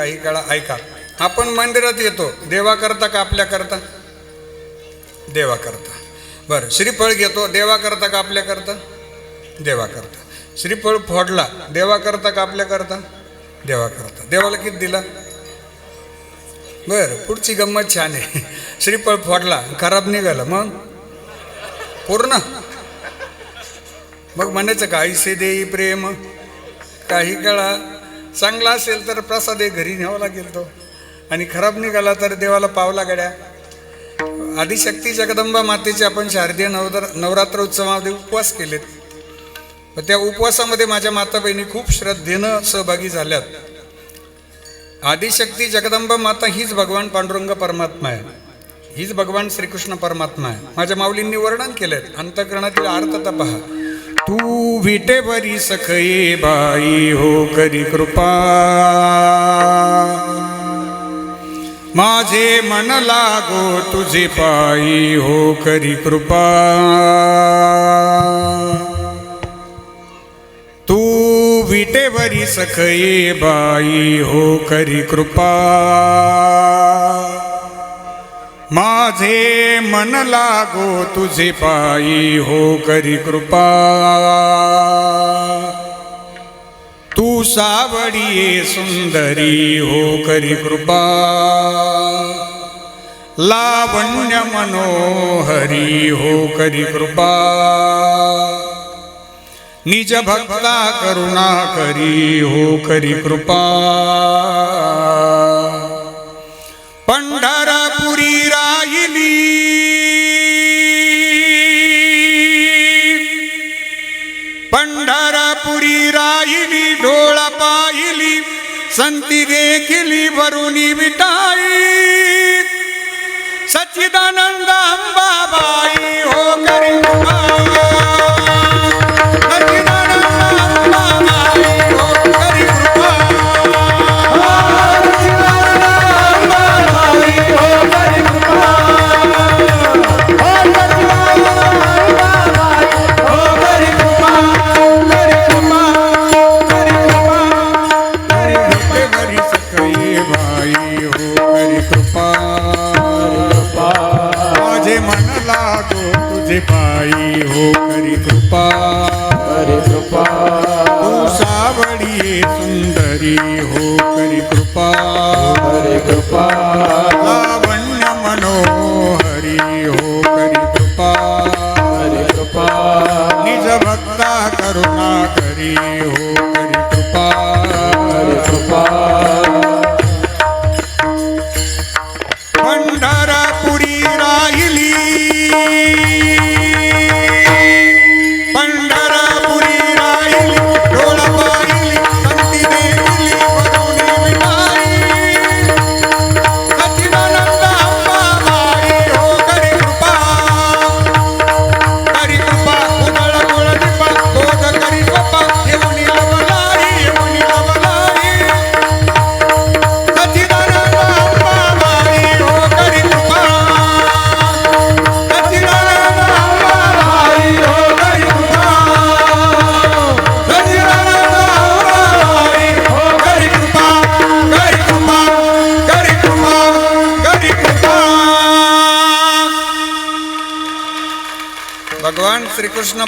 काही काळा ऐका. आपण मंदिरात येतो. देवा करता का आपल्या करता देवा करता बरं श्रीफळ घेतो. देवा करता का आपल्याकरता? करता देवा करता श्रीफळ फोडला. देवा करता का आपल्या करता देवा करता देवाला किती दिला? बरं पुढची गंमत छान आहे. श्रीफळ फोडला. खराब निघाला. मग? पूर्ण? मग म्हणायचं का? ऐसे देई प्रेम. काही काळा चांगला असेल तर प्रसाद एक घरी न्यावा लागेल तो. आणि खराब निघाला तर देवाला पावला गड्या. आदिशक्ती जगदंबा मातेचे आपण शारदीय नवदर नवरात्र उत्सवामध्ये उपवास केलेत. व त्या उपवासामध्ये माझ्या माता बहिणी खूप श्रद्धेनं सहभागी झाल्यात. आदिशक्ती जगदंबा माता हीच भगवान पांडुरंग परमात्मा आहे. हीच भगवान श्रीकृष्ण परमात्मा आहे. माझ्या माऊलींनी वर्णन केलंय. अंतकरणातील अर्थता पहा तू विटेवरी सखये बाई हो करी कृपा. माझे मन लागो तुझे पायी हो करी कृपा. तू विटेवरी सखये बाई हो करी कृपा. माझे मन लागो तुझे पायी हो करी कृपा. तू सावडिये सुंदरी हो करी कृपा. लावण्य मनोहरी हो करी कृपा. निज भक्ता करुणा करी हो करी कृपा. पंढा पंढरापुरी राहिली डोळा पाहिली संती देखिली भरुनी विटाई. सच्चिदानंद अंबाबाई हो करी तुझे पायी हो करी कृपा। तू सावळी सुंदरी हो करी कृपा। लावण्य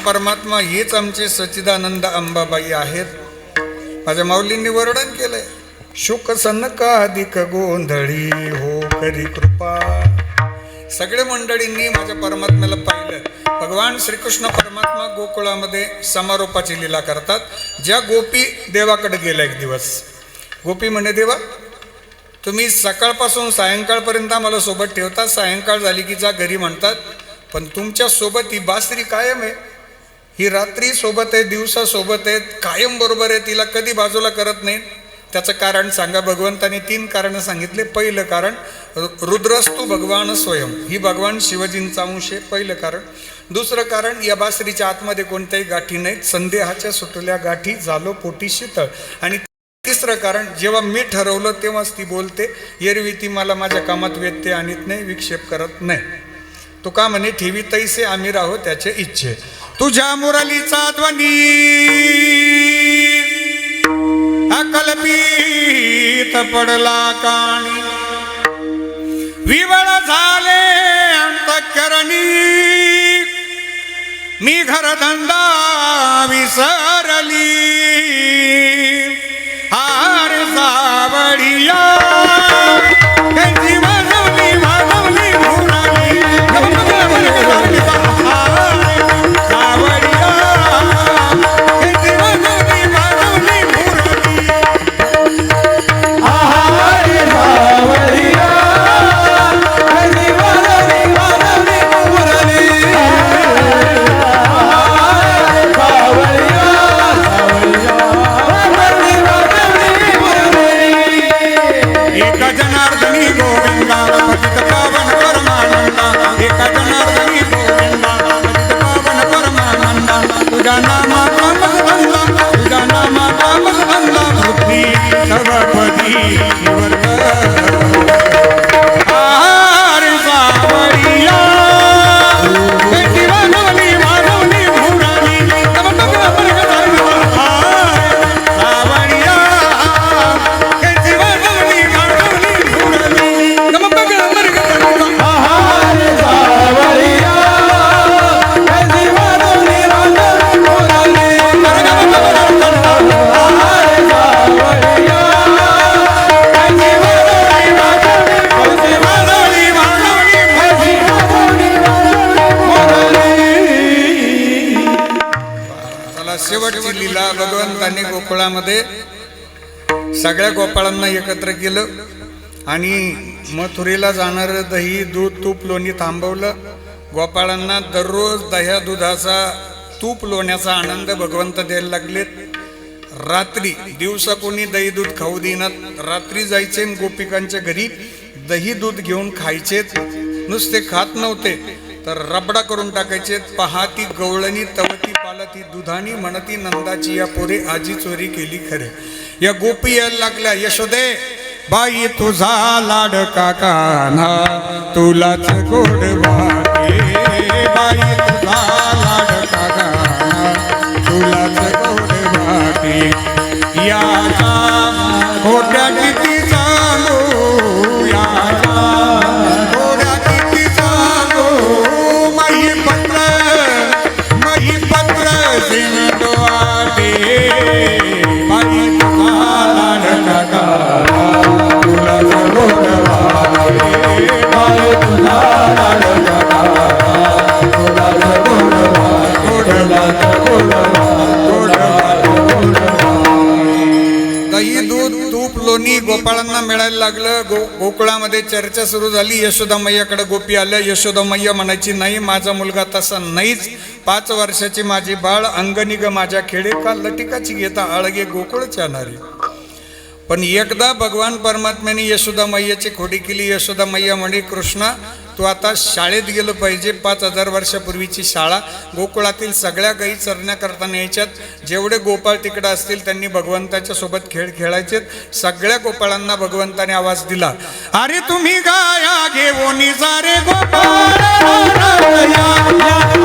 परमात्मा हीच आमची सच्चिदानंद अंबाबाई आहेत. माझ्या माऊलींनी वर्णन केलंय. शुक सनकाधिक गोंधळी हो करी कृपा. सगळे मंडळींनी माझ्या परमात्म्याला पाहिलं. भगवान श्रीकृष्ण परमात्मा गोकुळामध्ये समारोपाची लीला करतात. ज्या गोपी देवाकडे गेल्या एक दिवस. गोपी म्हणे देवा तुम्ही सकाळपासून सायंकाळपर्यंत आम्हाला सोबत ठेवता. सायंकाळ झाली की जा घरी म्हणतात. पण तुमच्यासोबत ही बासरी कायम आहे. ही रात्री सोबत आहे दिवसा सोबत आहेत कायम बरोबर आहे तिला कधी बाजूला करत नाही. त्याचं कारण सांगा भगवंताने तीन कारणं सांगितले. पहिलं कारण रुद्रस्तू भगवान स्वयं. ही भगवान शिवजींचा अंश आहे पहिलं कारण. दुसरं कारण या बासरीच्या आतमध्ये कोणत्याही गाठी नाहीत. संदेहाच्या सुटल्या गाठी झालो पोटी शीतळ. आणि तिसरं कारण जेव्हा मी ठरवलं तेव्हाच ती बोलते एरवी ती मला माझ्या कामात व्यत्यय आणत नाही विक्षेप करत नाही. तो का म्हणे ठेवी तैसे आम्ही राहो त्याचे इच्छे. तुझ्या मुरलीचा ध्वनी. अकल्पित पडला काणी. विवळ झाले अंतकरणी. मी घरधंदा विसरली. हार सावडिया सगळ्या गोपाळांना एकत्र केलं आणि मथुरेला जाणारं दही दूध तूप लोणी थांबवलं. गोपाळांना दररोज दह्या दुधाचा तूप लोण्याचा आनंद भगवंत द्यायला लागलेत. रात्री दिवसा कोणी दही दूध खाऊ देणार रात्री जायचे गोपिकांच्या घरी दही दूध घेऊन खायचेत. नुसते खात नव्हते तर रबडा करून टाकायचे पहाती गवळणी तवती पालती दुधानी म्हणती नंदाची या पोरे आजी चोरी केली खरे. या गोपी यायला लागल्या यशोदे बाई तुझा लाडका कान्हा तुलाच गोड वाटे बाई तुझा लाडका कान्हा तुलाच गोड वाटे याचा खोट्या किती गोपाळांना मिळायला लागलं गो गोकुळामध्ये चर्चा सुरू झाली यशोदा मैयाकडे गोपी आल्या यशोदा मैया म्हणायची नाही माझा मुलगा तसा नाहीच. पाच वर्षाची माझी बाळ अंगणी ग माझ्या खेडे का लटिकाची घेता आळगे गोकुळच्या नारी पण एकदा भगवान परमात्म्याने यशोदा मैयाची खोडी केली यशोदा मैया म्हणे कृष्णा तू आता शाळेत गेलं पाहिजे. पाच हजार वर्षापूर्वीची शाळा. गोकुळातील सगळ्या गायी चरण्या करताना यायच्यात. जेवढे गोपाळ तिकडे असतील त्यांनी भगवंताच्या सोबत खेळ खेळायचे सगळ्या गोपाळांना भगवंताने आवाज दिला. अरे तुम्ही गाया घेऊन सारे गोपाळ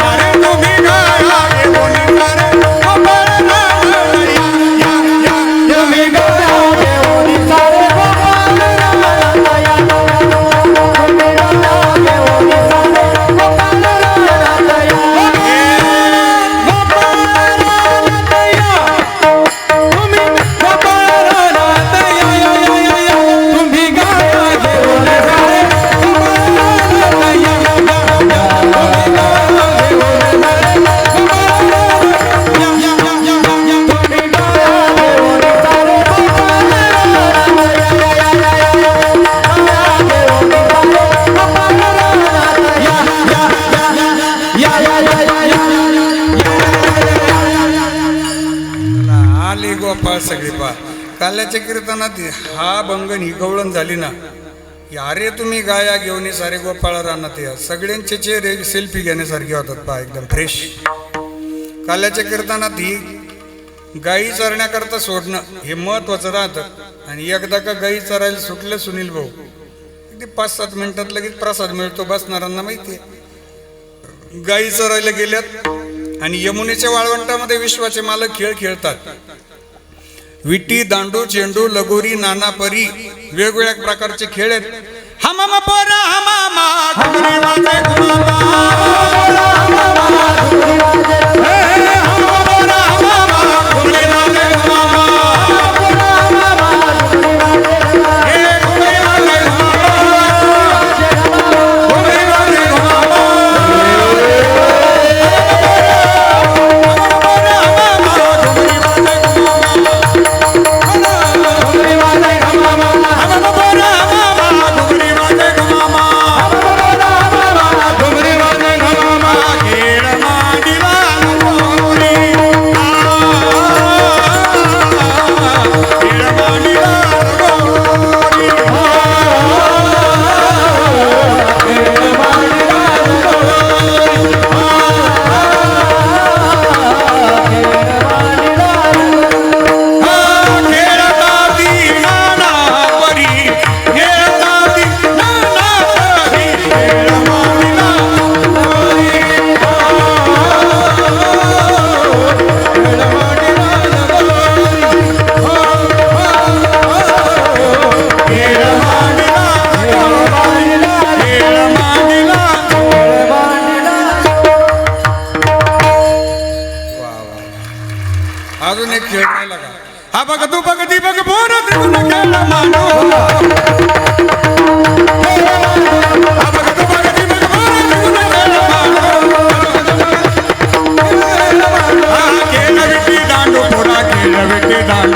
अरे तुम्ही गाया घेऊन सारे गोपाळ हा भंग ही गवळण झाली ना यारे तुम्ही गाया घेऊन ये सारे गोपाळ रानात या. सगळ्यांचे चेहरे सेल्फी घेण्यासारखे होतात पा एकदम फ्रेश काल्याच्या कीर्तनात ही गायी चरण्याकरता सोडणं हे महत्वाचं राहतं. आणि एकदा का गायी चरायला सुटलं सुनील भाऊ अगदी पाच सात मिनिटात लगेच प्रसाद मिळतो बसणाऱ्यांना आहे. गायी चरायला गेल्यात आणि यमुनेच्या वाळवंटामध्ये विश्वाचे मालक खेळ खेळतात. विटी दांडू चेंडू लगोरी नाना परी वेगवेगळ्या प्रकारचे खेळ आहेत हमामा परा हमामा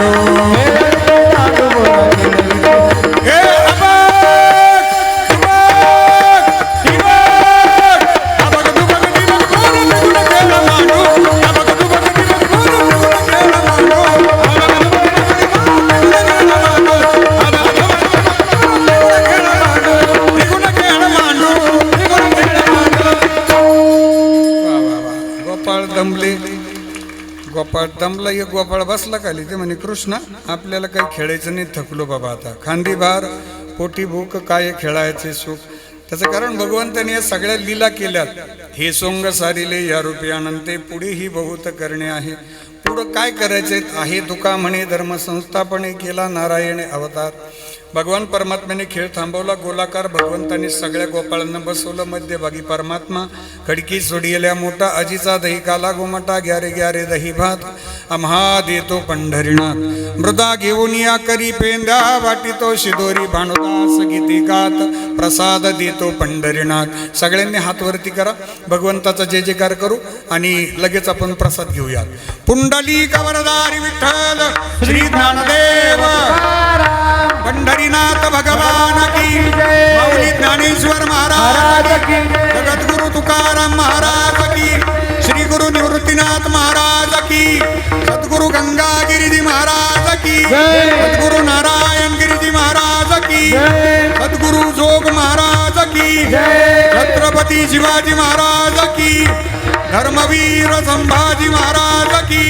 विटी बसला खाली. ते म्हणे कृष्णा आपल्याला काही खेळायचं नाही. थकलो बाबा आता. खांदी भार पोटी भूक काय खेळायचे सुख? त्याचं कारण भगवंताने या सगळ्या लीला केल्यात. हे सोंग सारिले या रूपी पुढे ही बहुत करणे आहे. पुढं काय करायचे? आहे तुका म्हणे धर्म संस्थापने केला नारायण अवतार. भगवान परमात्म्याने खेळ थांबवला गोलाकार भगवंताने सगळ्या गोपाळांना बसवलं मध्यभागी परमात्मा खडकी सोडियल्या मोठा अजीचा दही काला गोमटा ग्यारे ग्यारे दही भात आम्हा देतो पंढरीनाथ. मृदा घेऊन या करी पेंद्या वाटितो शिदोरी भानुदास गीती गात प्रसाद देतो पंढरीनाथ. सगळ्यांनी हात वरती करा भगवंताचा जय जयकार करू आणि लगेच आपण प्रसाद घेऊया पुंडली कवरदारी विठ्ठल श्री ज्ञानदेव. पंढरीनाथ भगवान की। माऊली ज्ञानेश्वर महाराज की। जगद्गुरु तुकाराम महाराज की। श्री गुरु निवृत्तीनाथ महाराज की। सद्गुरु गंगा गिरिजी महाराज की। सद्गुरु नारायण गिरिजी महाराज की। सद्गुरु जोग महाराज की। छत्रपती शिवाजी महाराज की। धर्मवीर संभाजी महाराज की।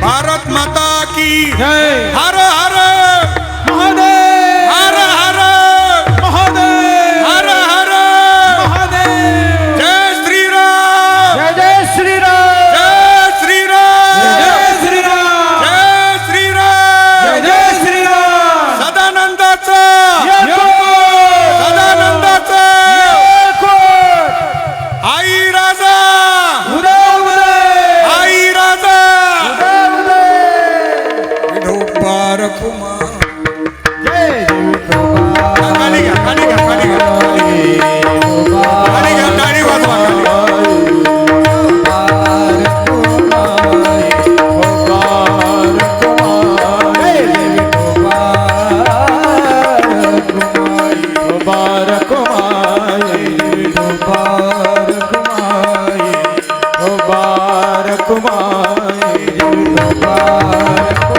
भारत माता की। हर हर তোমার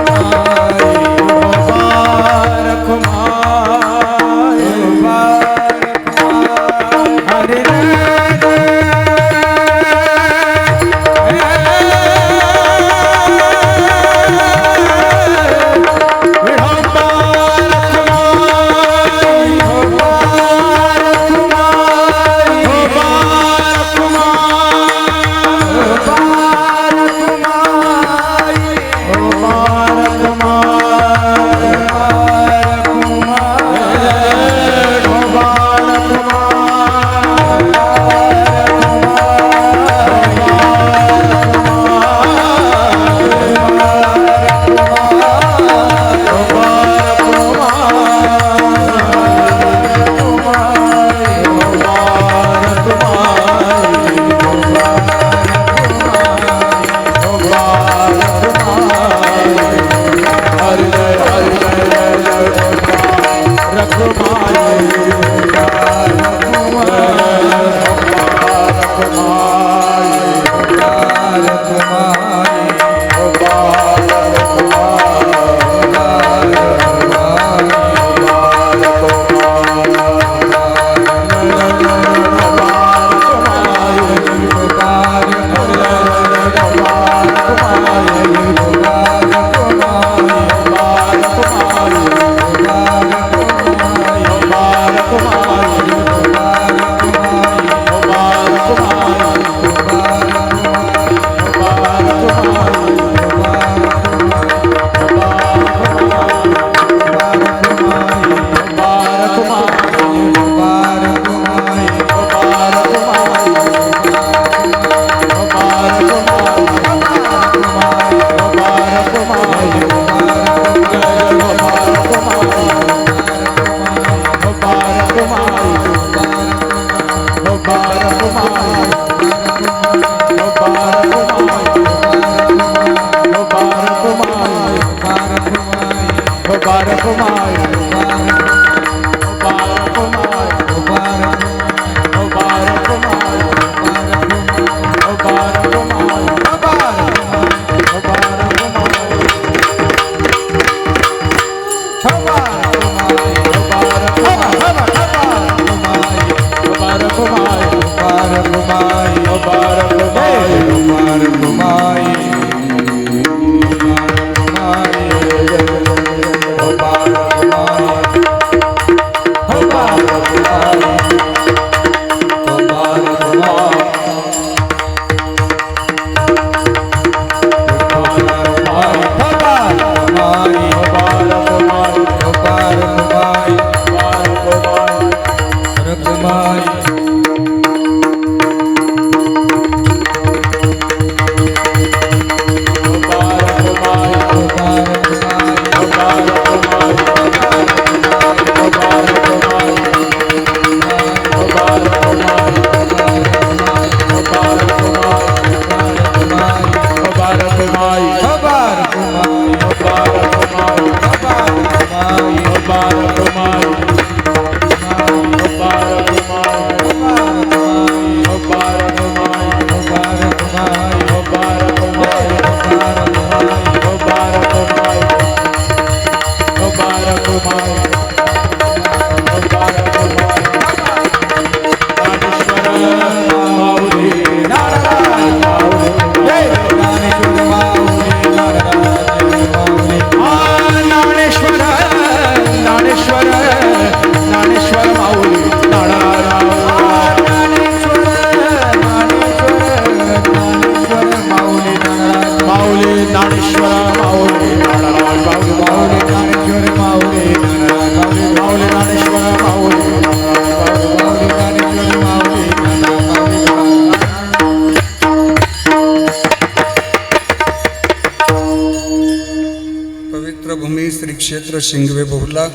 शिंगवे बहुला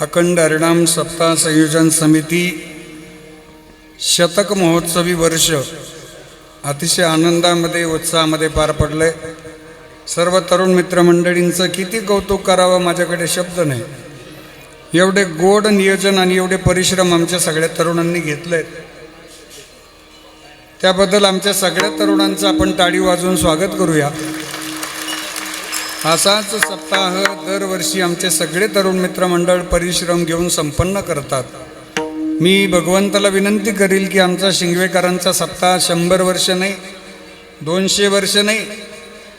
अखंड हरिणाम सप्ताह संयोजन समिती शतक महोत्सवी वर्ष अतिशय आनंदामध्ये उत्साहामध्ये पार पडले. सर्व तरुण मित्रमंडळींचं किती कौतुक करावं माझ्याकडे शब्द नाही. एवढे गोड नियोजन आणि एवढे परिश्रम आमच्या सगळ्या तरुणांनी घेतलेत. त्याबद्दल आमच्या सगळ्या तरुणांचं आपण टाळी वाजवून स्वागत करूया. असाच सप्ताह दरवर्षी आमचे सगळे तरुण मित्रमंडळ परिश्रम घेऊन संपन्न करतात. मी भगवंताला विनंती करील की आमचा शिंगवेकरांचा सप्ताह शंभर वर्ष नाही दोनशे वर्ष नाही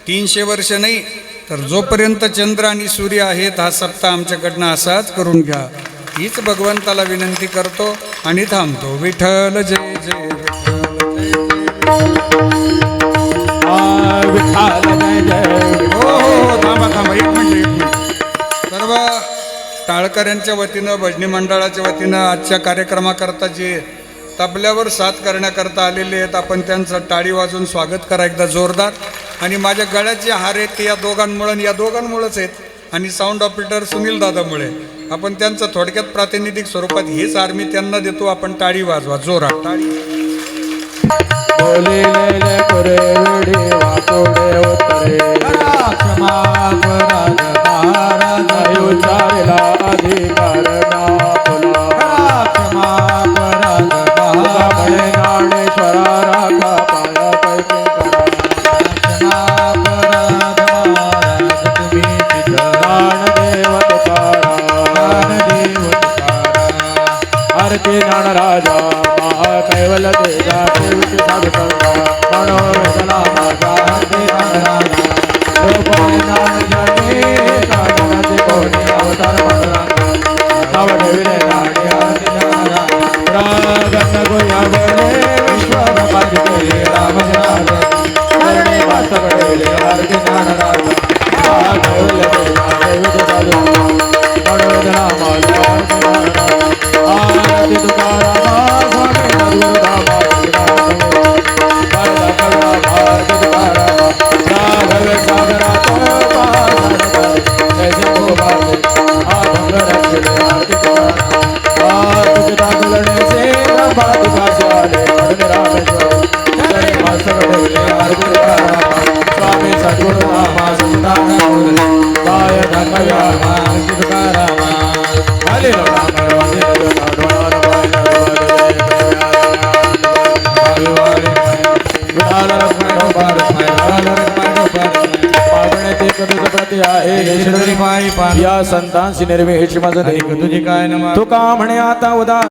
तीनशे वर्ष नाही तर जोपर्यंत चंद्र आणि सूर्य आहेत हा सप्ताह आमच्याकडनं असाच करून घ्या. हीच भगवंताला विनंती करतो आणि थांबतो. विठ्ठल जय जय विठ्ठल विठाल हो हो हो थांबा थांबा एक मिनिट एक मिनिट. सर्व टाळकऱ्यांच्या वतीनं भजनी मंडळाच्या वतीनं आजच्या कार्यक्रमाकरता जे तबल्यावर साथ करण्याकरता आलेले आहेत आपण त्यांचं टाळी वाजवून स्वागत करा एकदा जोरदार. आणि माझ्या गळ्याचे हार आहेत ते या दोघांमुळं या दोघांमुळंच आहेत. आणि साऊंड ऑपरेटर सुनील दादामुळे. आपण त्यांचं थोडक्यात प्रातिनिधिक स्वरूपात हेच आर्मी त्यांना देतो आपण टाळी वाजवा जोरात. टाळी ક્ષમા પરાધ મારા નયો ચાવેલા અધિકાર. संतांशी निर्मिष माझं तुझी काय तुका म्हणे आता उदा